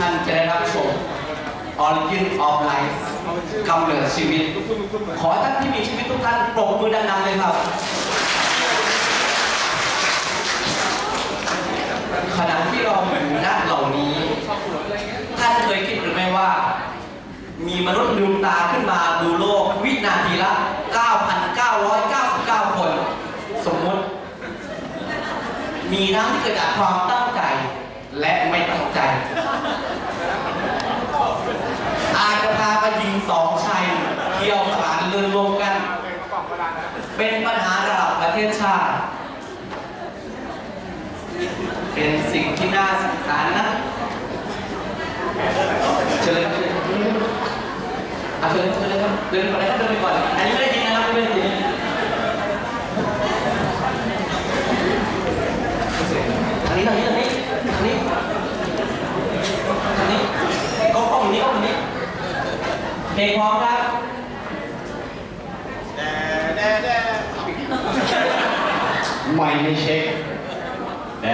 ท่านจะได้รับชม Origin of Life กำเนิดชีวิต ขอให้ท่านที่มีชีวิตทุกท่านปรบมือดังๆเลยครับ ขณะที่เราอยู่ณเหล่านี้ ท่านเคยคิดหรือไม่ว่า มีมนุษย์ลืมตาขึ้นมาดูโลกวินาทีละ 9,999 คน สมมุติ มีทั้งที่เกิดจากความตั้งใจ และไม่ตั้งใจ อาจจะพาไปยิงสองชัยเที่ยวสารเรือนรวมกัน เป็นปัญหาระดับประเทศชาติ เป็นสิ่งที่น่าสงสารนะเชิญเลยครับเชิญเลยอะเชิญเชิญเลยครับเดินก่อนเลยครับเดินไปก่อน อันนี้ไม่ได้ยินนะครับไม่ได้ยินทางนี้ทางนี้ทางนี้ทางนี้ทางนี้กล้องกล้องอยู่นี่กล้องอยู่นี่ เพลงพร้อมครับไม่ไม่เช็คแด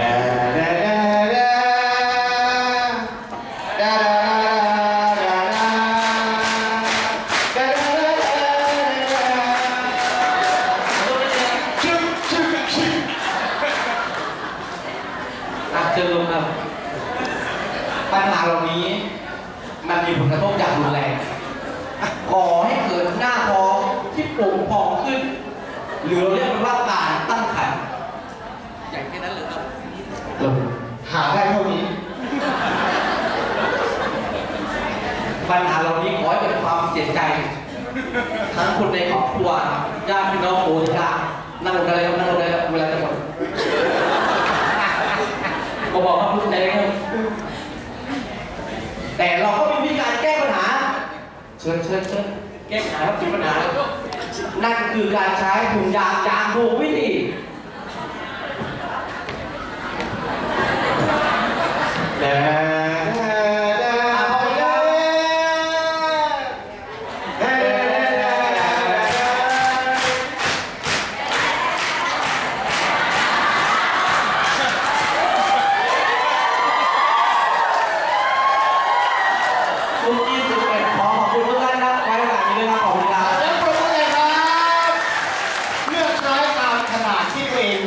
แดแดแดแดแดแดชึบชึบชึบอะเชิญลงครับ ปัญหาเหล่านี้ มันมีผลกระทบอย่างรุนแรง ก่อให้เกิดหน้าท้องที่โป่งพองขึ้น หรือเราเรียกมันว่าการตั้งครรภ์อย่างแค่นั้นเลยครับหาได้เท่านี้ ปัญหาเหล่านี้ขอให้เป็นความเสียใจ ทั้งคนในครอบครัวญาติพี่น้องโอนกานั่งลงได้เลยครับนั่งลงได้ครับเวลาจะหมดก็บอกว่าพูดใจเลยครับแต่เราก็มีวิธีการแก้ปัญหา เชิญเชิญเชิญแก้ปัญหาครับมีปัญหา นั่นคือการใช้ถุงยางยางถูกวิธีแด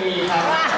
มีครับ